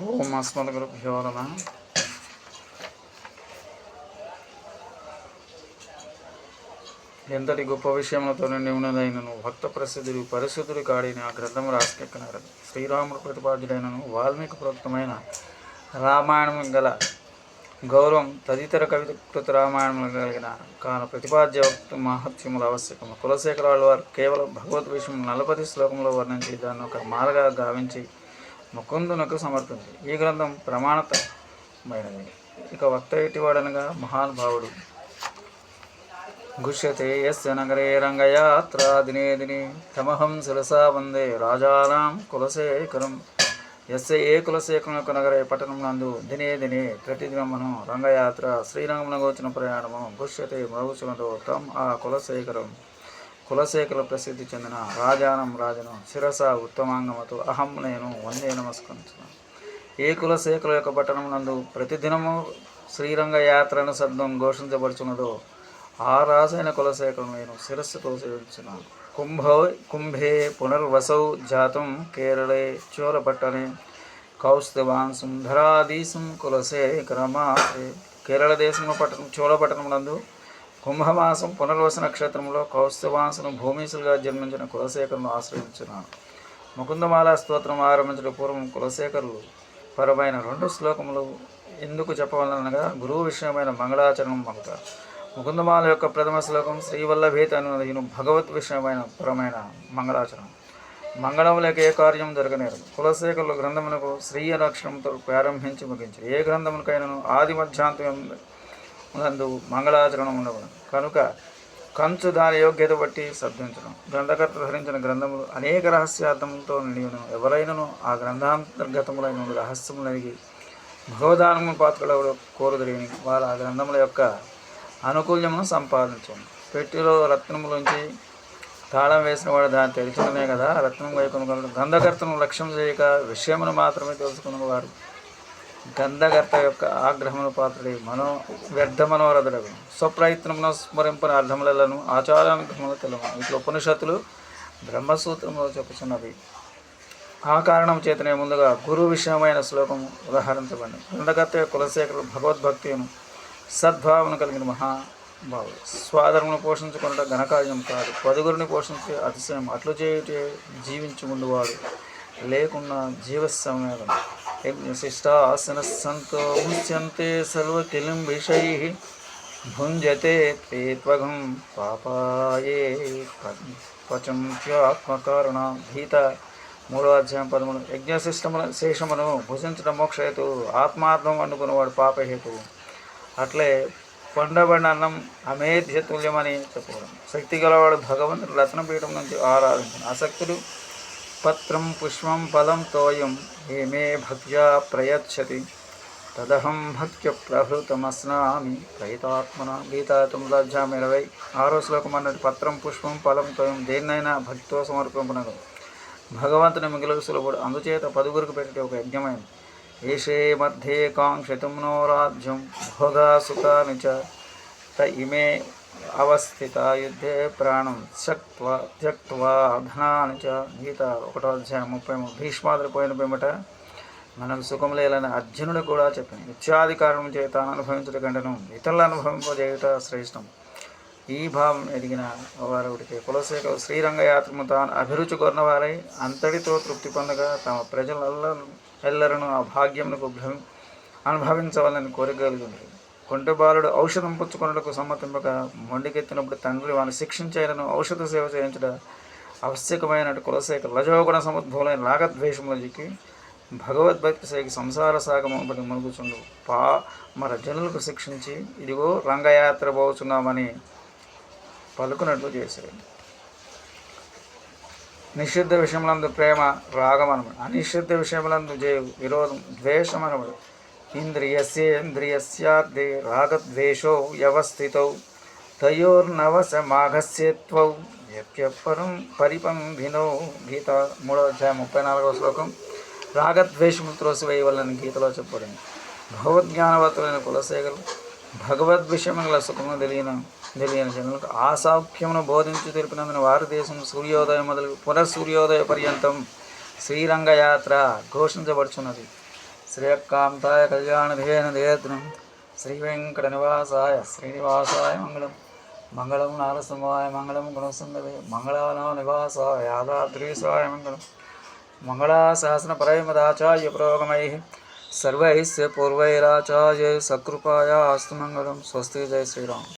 ఓం అస్మద్గురుభ్యో నమ ఎంతటి గొప్ప విషయములతో నిండి ఉన్నదైనను భక్త ప్రసిద్ధుడు పరిశుద్ధుడు కాడిని ఆ గ్రంథం రాసికెక్కినారు శ్రీరాముడు ప్రతిపాద్యుడైనను వాల్మీకి ప్రోక్తమైన రామాయణం గల గౌరవం తదితర కవికృత రామాయణములు కలిగిన కాను ప్రతిపాద్య వక్త మహత్యములు ఆవశ్యకము కులశేఖర వారు కేవలం భగవద్ విషయం నలపతి శ్లోకంలో వర్ణించి దాన్ని ఒక మాలగా గావించి ముకుందునకు సమర్థుంది. ఈ గ్రంథం ప్రమాణతమైనది ఇక వక్త ఎట్టివాడనగా మహానుభావుడు. గుష్యతే ఎస్ నగరే రంగయాత్ర దినే దినే తమహం శిరసా వందే రాజానాం కులశేఖరం ఎస్ ఏ కులశేఖరం నగరే పట్టణం నందు దినే దినే ప్రతిదినమును రంగయాత్ర శ్రీరంగమునకు వచ్చిన ప్రయాణము గుష్యతే మరుగుచునతో తం ఆ కులశేఖరం కులశేఖర ప్రసిద్ధి చెందిన రాజానం రాజను శిరస ఉత్తమాంగమతో అహం నేను వందే నమస్కరించున్నాను ఏ కులశేఖర యొక్క పట్టణం నందు ప్రతిదినము శ్రీరంగ యాత్రను శబ్దం ఘోషించబడుచున్నదో ఆ రాజైన కులశేఖరం నేను శిరస్సుతో సేవించున్నాను. కుంభో కుంభే పునర్వసౌ జాతం కేరళే చోళపట్టణే కౌస్తవాన్ సుందరాదీశం కులశేఖరమాసే కేరళ దేశంలో పట్టణం చోళపట్టణం నందు కుంభమాసం పునర్వస నక్షత్రంలో కౌస్తవాంశను భూమీసులుగా జన్మించిన కులశేఖరును ఆశ్రయించున్నాను. ముకుందమాల స్తోత్రం ఆరంభించడం పూర్వం కులశేఖరులు పరమైన రెండు శ్లోకములు ఎందుకు చెప్పవలనగా గురువు విషయమైన మంగళాచరణం మమత ముకుందమాల యొక్క ప్రథమ శ్లోకం శ్రీవల్లభేత అనునదిను భగవత్ విషయమైన పరమైన మంగళాచరణం. మంగళములకు ఏ కార్యం జరగనేరు కులశేఖరులు గ్రంథమునకు శ్రీ అనే ప్రారంభించి ముగించి. ఏ గ్రంథమునకైనను ఆది మధ్యాంతం నందు మంగళాచరణం ఉండవను కనుక కంచు దాని యోగ్యత బట్టి శబ్దించడం. గ్రంథకర్త ధరించిన గ్రంథములు అనేక రహస్యార్థములతో నిండిను ఎవరైనను ఆ గ్రంథాంతర్గతములైన రహస్యములనిగి భగవదానము పాత్రలు కోరుదరిని వారు ఆ గ్రంథముల యొక్క అనుకూల్యమును సంపాదించండి పెట్టిలో రత్నములుంచి తాళం వేసిన వాడు దాన్ని తెరిచడమే కదా రత్నం వైపు గ్రంథకర్తను లక్ష్యం చేయక విషయమును మాత్రమే తెలుసుకున్న వారు గంధగర్త యొక్క ఆగ్రహమును పాత్రుడి మనో వ్యర్థ మనోరథుడగు స్వప్రయత్నమున స్మరింపని అర్థములను ఆచారానుగ్రహములు తెలవు ఇట్లా ఉపనిషత్తులు బ్రహ్మసూత్రములో చెప్పుచున్నవి. ఆ కారణం చేతనే ముందుగా గురు విషయమైన శ్లోకము ఉదాహరించబడింది గ్రంథకర్త యొక్క కులశేఖరుడు భగవద్భక్తిను సద్భావన కలిగిన మహాభావుడు. స్వాధర్మను పోషించుకున్నట ఘనకార్యం కాదు. పదుగురిని పోషించే అతిశయం అట్లు చేయుటే జీవించి ముందువాడు లేకున్నా జీవస్సమేదం యజ్ఞశిష్టాసన సంతో ముచ్యంతే సర్వకిలిం విషై భుంజతే తే త్వగం పాపాయే పచం భీత మూడో అధ్యాయం పదమూడు యజ్ఞశిష్టముల శేషమును భుజించడం మోక్షహేతు ఆత్మార్థం అనుకున్నవాడు పాపహేతు. అట్లే పండబడిన అన్నం అమేధ్య తుల్యమని చెప్పడం శక్తి గలవాడు భగవంతుడు రత్నపీఠం నుంచి ఆరాధించిన. ఆసక్తుడు పత్రం పుష్పం ఫలం తోయం ఏమే భక్త్యా ప్రయచ్చతి. తదహం భక్త్య ప్రభృతమస్నామి ప్రయితాత్మన గీతా తొమ్మిది అధ్యాయం ఇరవై ఆరో శ్లోకం అన్నట్టు పత్రం పుష్పం ఫలం తోయం దేన్నైనా భక్తితో సమర్పింపనదు భగవంతుని మిగిలిన సులభుడు అందుచేత పదుగురికి పెట్టే ఒక యజ్ఞమైంది ఏషే మధ్యే కాంక్షితం నో రాజ్యం భోగా సుఖాని చ. త ఇమే అవస్థిత యుద్ధే ప్రాణం త్యక్వా త్యక్వా ధనాన్ని చ గీత ఒకటో అధ్యాయం ముప్పై భీష్మాదులు పోయిన పిమ్మట మనకు సుఖం లేలని అర్జునుడు కూడా చెప్పింది నిత్యాధికారం చేత అనుభవించడం కంటేను ఇతరులను అనుభవింపజేయుట శ్రేష్టం. ఈ భావం ఎదిగిన వారికి కులశేఖరు శ్రీరంగయాత్రము తాను అభిరుచి కొన్న వారై అంతటితో తృప్తి పొందగా తమ ప్రజల ఎల్లరను ఆ భాగ్యమునకు అనుభవించవాలని కోరిక కలిగింది కుంటబాలుడు ఔషధం పుచ్చుకొనుటకు సమ్మతింపక మొండికెత్తినప్పుడు తండ్రి వాని శిక్షించేయలను ఔషధ సేవ చేయించట ఆవశ్యకమైన కులశేఖర రజోగుణ సముద్భవులైన రాగద్వేషముల భగవద్భక్తి సేకి సంసార సాగమని మునుగుచుండు. పా మన జనులకు శిక్షించి ఇదిగో రంగయాత్ర పోతున్నామని పలుకునట్లు చేశారు నిషిద్ధ విషయములందు ప్రేమ రాగం అనబడు అనిషిద్ధ విషయములందు జయ విరోధం ద్వేషం అనబడు ఇంద్రియస్యేంద్రియస్యార్థే రాగద్వేషో వ్యవస్థితౌ తయోర్నవస మాఘస్యత్వౌ యప్యపరం పరిపంధినో గీత మూడవ అధ్యాయం ముప్పై నాలుగవ శ్లోకం. రాగద్వేషము త్రోసివేయవలని గీతలో చెప్పబడింది. భగవద్జ్ఞానవతులైన కులసేగలు భగవద్ విషయముల సుఖము తెలియన తెలియని జనులకు ఆసాఖ్యమును బోధించి తెలిపినందున వారి దేశం సూర్యోదయం మొదలు పునఃసూర్యోదయ పర్యంతం శ్రీరంగయాత్ర ఘోషించబడుచున్నది. శ్రీయకాంతాయ కళ్యాణధేన దేత్రం శ్రీ శ్రీనివాసాయ మంగళం. మంగళం నారసింహాయ మంగళం గుణసుందరి మంగళానాం నివాసాయ యాదాద్రీసాయ మంగళం. మంగళాశాసన పరమదాచార్య పురోగమై సర్వైస్ పూర్వైరాచార్య సకృపాయ అస్తు మంగళం. స్వస్తి జయ శ్రీరామ్.